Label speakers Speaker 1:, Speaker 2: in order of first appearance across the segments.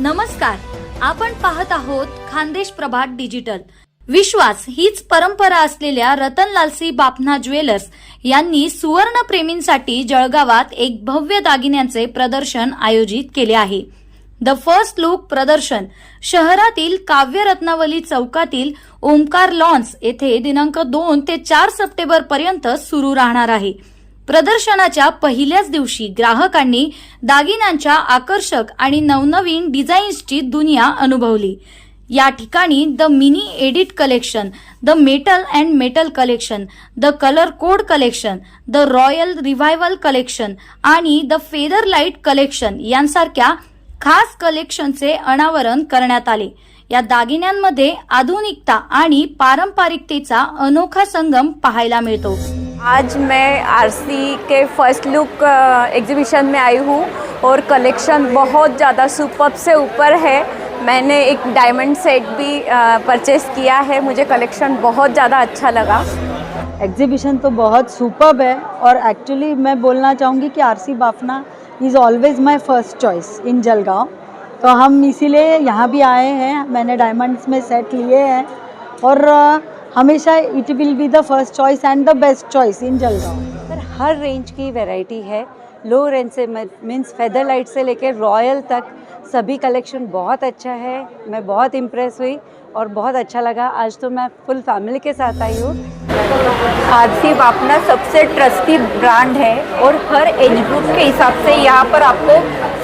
Speaker 1: नमस्कार. आपण पाहत आहोत खानदेश प्रभात डिजिटल. विश्वास हीच परंपरा असलेल्या रतनलालसी बापना ज्वेलर्स यांनी सुवर्ण प्रेमींसाठी जळगावात एक भव्य दागिन्यांचे प्रदर्शन आयोजित केले आहे. द फर्स्ट लुक प्रदर्शन शहरातील काव्य रत्नावली चौकातील ओंकार लॉन्स येथे दिनांक दोन ते चार सप्टेंबर पर्यंत सुरू राहणार आहे. प्रदर्शनाच्या पहिल्याच दिवशी ग्राहकांनी दागिन्यांच्या आकर्षक आणि नवनवीन डिझाईन्सची दुनिया अनुभवली. या ठिकाणी the mini edit collection the metal and metal collection the colour code collection the royal revival collection आणि द फेदर लाइट कलेक्शन यांसारख्या खास कलेक्शनचे अनावरण करण्यात आले. या दागिन्यांमध्ये आधुनिकता आणि पारंपरिकतेचा अनोखा संगम पाहायला मिळतो.
Speaker 2: आज मैं आरसी के फ़र्स्ट लुक एग्जीबिशन में आई हूँ और कलेक्शन बहुत ज़्यादा सुपर से ऊपर है। मैंने एक डायमंड सेट भी परचेज़ किया है। मुझे कलेक्शन बहुत ज़्यादा अच्छा लगा।
Speaker 3: एग्जीबिशन तो बहुत सुपर्ब है और एक्चुअली मैं बोलना चाहूँगी कि RC Bafna is always my first choice in Jalgaon तो हम इसीलिए यहाँ भी आए हैं। मैंने डायमंड्स में सेट लिए हैं। और अ, हमेशा it will be the first choice and the best choice in Jalgaon
Speaker 4: पर हर रेंज की वैरायटी है। लो रेंज से मीन्स फेदर लाइट से लेकर रॉयल तक सभी कलेक्शन बहुत अच्छा है। मैं बहुत इम्प्रेस हुई और बहुत अच्छा लगा। आज तो मैं फुल फैमिली के साथ आई हूँ।
Speaker 2: आरसी अपना सबसे ट्रस्टी ब्रांड है और हर एज ग्रुप के हिसाब से यहाँ पर आपको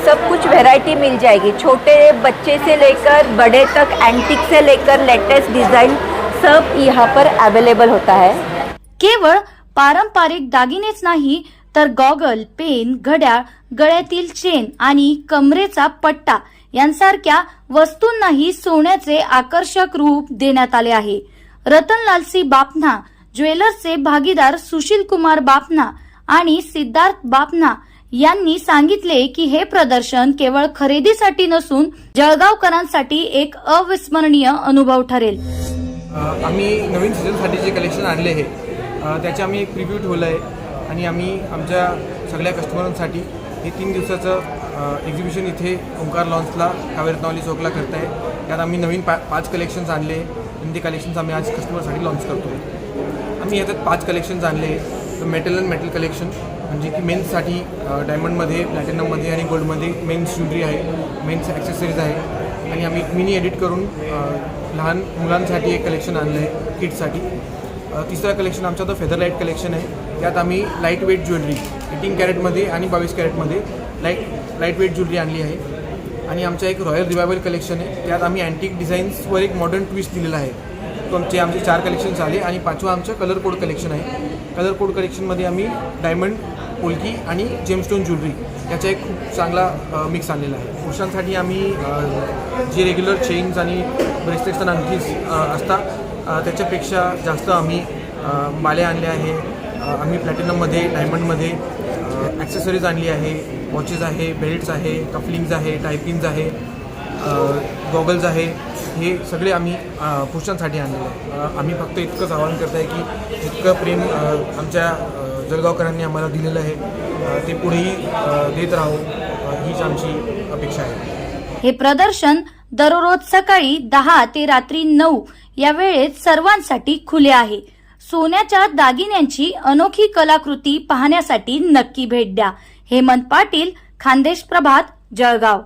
Speaker 2: सब कुछ वैरायटी मिल जाएगी। छोटे बच्चे से लेकर, बड़े तक एंटिक से लेकर लेटेस्ट डिज़ाइन सब यहाँ पर अवेलेबल होता है।
Speaker 1: केवळ पारंपरिक दागिनेच नाही तर गॉगल पेन घड्याळ गळ्यातील चेन आणि कमरेचा पट्टा यांसारख्या वस्तूंनाही सोन्याचे आकर्षक रूप देण्यात आले आहे. रतनलालसी बापना ज्वेलर्सचे भागीदार सुशील कुमार बापना आणि सिद्धार्थ बापना यांनी सांगितले की हे प्रदर्शन केवळ खरेदीसाठी नसून जळगावकरांसाठी एक अविस्मरणीय अनुभव ठरेल.
Speaker 5: आम्ही नवीन सीझनसाठी जे कलेक्शन आणले आहे त्याचे आम्ही एक प्रिव्ह्यू ठेवलं आहे. आणि आम्ही आमच्या सगळ्या कस्टमरांसाठी हे तीन दिवसाचं एक्झिबिशन इथे ओंकार लॉन्सला कावेरत्नावली चौकला करत आहे त्यात आम्ही नवीन पा पाच कलेक्शन्स आणले आणि ते कलेक्शन्स आम्ही आज कस्टमरसाठी लॉन्च करतो. आहे आम्ही याच्यात पाच कलेक्शन्स आणले. मेटल अँड मेटल कलेक्शन म्हणजे की मेन्ससाठी डायमंडमध्ये प्लॅटिनममध्ये आणि गोल्डमध्ये मेन्स ज्वेलरी आहे मेन्स ॲक्सेसरीज आहे. आणि आम्ही मिनी एडिट करून लहान मुलांसाठी एक कलेक्शन आणलं आहे किटसाठी तिसरं कलेक्शन आमचं तर फेदर लाइट कलेक्शन आहे. त्यात आम्ही लाइट वेट ज्वेलरी एटीन कॅरेटमध्ये आणि बावीस कॅरेटमध्ये लाइट लाइट वेट ज्वेलरी आणली आहे. आणि आमचं एक रॉयल रिवायवल कलेक्शन आहे. त्यात आम्ही अँटिक डिझाईन्सवर एक मॉडर्न ट्विस्ट दिलेला आहे. तो आमचे आमचे चार कलेक्शन्स झाले आणि पाचवं आमचं कलर कोड कलेक्शन आहे. कलर कोड कलेक्शनमध्ये आम्ही डायमंड पोलकी आणि जेमस्टोन ज्वेलरी याचा एक खूप चांगला मिक्स आणलेला आहे. पुरुषांसाठी आम्ही जे रेग्युलर चेन्स आणि ब्रेसलेट्स आणि अंगठीज असतात त्याच्यापेक्षा जास्त आम्ही माले आणले आहे आम्ही प्लॅटिनममध्ये डायमंडमध्ये ॲक्सेसरीज आणली आहे वॉचेस आहे बेल्ट्स आहे कफलिंग्ज आहे टायपिंग्ज आहे गॉगल्स आहे. हे सगळे आम्ही पुरुषांसाठी आणलेले आहे आम्ही फक्त इतकंच आवाहन करत आहे की इतकं प्रेम आमच्या जळगावकरांनी आम्हाला दिलेलं आहे. ते पुढेही देत राहू. हीच आमची अपेक्षा आहे.
Speaker 1: हे प्रदर्शन दररोज सकाळी दहा ते रात्री नऊ या वेळेत सर्वांसाठी खुले आहे. सोन्याच्या दागिन्यांची अनोखी कलाकृती पाहण्यासाठी नक्की भेट द्या. हेमंत पाटील खानदेश प्रभात जळगाव.